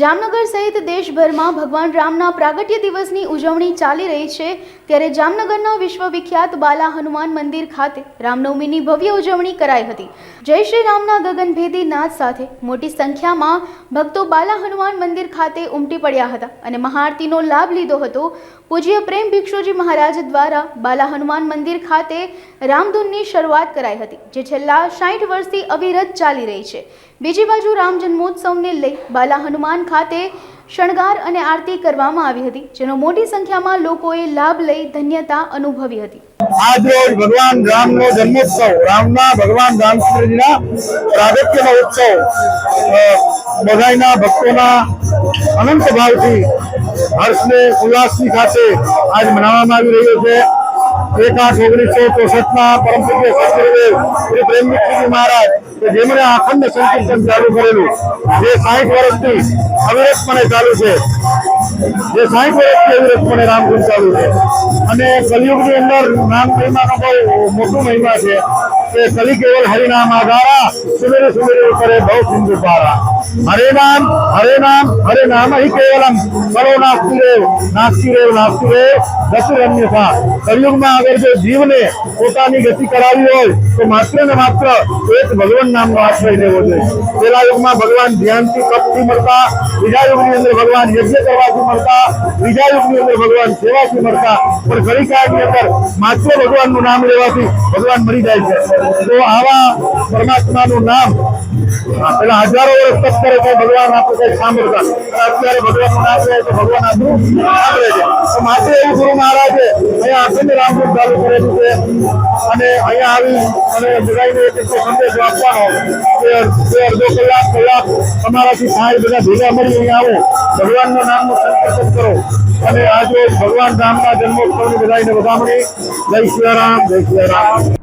જામનગર સહિત દેશભરમાં ભગવાન રામના પ્રાગટ્ય દિવસની ઉજવણી ચાલી રહી છે. ત્યારે જામનગરના વિશ્વવિખ્યાત બાલા હનુમાન મંદિર ખાતે રામનવમીની ભવ્ય ઉજવણી કરાઈ હતી. જય શ્રી રામના ગગનભેદી નાદ સાથે મોટી સંખ્યામાં ભક્તો બાલા હનુમાન મંદિર ખાતે ઉમટી પડ્યા હતા અને મહાઆરતીનો લાભ લીધો હતો. પૂજ્ય પ્રેમ ભિક્ષુજી મહારાજ દ્વારા બાલા હનુમાન મંદિર ખાતે રામધૂનની શરૂઆત કરાઈ હતી, જે છેલ્લા સાઠ વર્ષથી અવિરત ચાલી રહી છે. બીજી બાજુ રામ જન્મોત્સવને લઈ બાલા હનુમાન ખાતે શણગાર અને આરતી કરવામાં આવી હતી, જેનો મોટી સંખ્યામાં લોકોએ લાભ લઈ ધન્યતા અનુભવી હતી. આજ રોજ ભગવાન રામનો જન્મોત્સવ, રામના ભગવાન રામચંદ્રજીના પ્રાગટ્યનો ઉત્સવ બધાયના ભક્તોના અનંત ભાવથી હર્ષને ઉલ્લાસની સાથે આજ મનાવવામાં આવી રહ્યો છે. એક આઠ ઓગણીસો ચોસઠમાં પરમ પૂજ્ય સદગુરુદેવ શ્રી પ્રેમજી મહારાજ કે જેમણે અખંડ સંકીર્તન ચાલુ કરેલું, જે સાહીઠ વર્ષથી અવિરતપણે ચાલુ છે. જે સાઠ વર્ષથી અવિરતપણે રામધૂન ગુંચાવ્યું છે. અને કલયુગની અંદર નામ મહિમાનો બહુ મોટો મહિમા છે કે કલી કેવલ હરિનામ આધારા, સુમેરે સુમેરે કરે બહુ સિંધુ પારા. હરે નામ હરે નામ હરે નામ હિ કેવલમ. કરો નાસ્તુ રેવ નાસ્તુ રેવ નાસ્તિ રેવ ગતિ અન્યથા કલયુગમાં અગર જો જીવને પોતાની ગતિ કરાવી હોય, તો માત્ર ને માત્ર એક ભગવાન નામનો આશ્રય લેવો જોઈએ. પેલા યુગમાં ભગવાન ધ્યાનથી તપથી મળતા, બીજા યુગની અંદર ભગવાન યજ્ઞ કરવાથી મળતા, બીજા યુગની અંદર ભગવાન સેવાથી મળતા, પણ ઘણી કાળની અંદર માત્ર ભગવાનનું નામ લેવાથી ભગવાન મરી જાય છે. તો આવા પરમાત્માનું નામ પેલા હજારો વર્ષ તપ કરે તો ભગવાન આપણે કઈ સાંભળતા અત્યારે ભગવાનનું નામ લે તો ભગવાન આપણું સાંભળે છે. તો માત્ર એવું ગુરુ મહારાજે અહીંયા રામપુર ચાલુ કરેલું છે અને અહીંયા આવી અને બધાને એક સંદેશ આપવાનો કે બે અડધો કલાક કલાક તમારાથી થાય બધા ભેગા મળી અહીંયા આવો. ભગવાનના નામનું સંકીર્તન કરો. અને આજે ભગવાન રામના જન્મોત્સવની બધાને વધામણી જય શ્રી રામ, જય શ્રી રામ.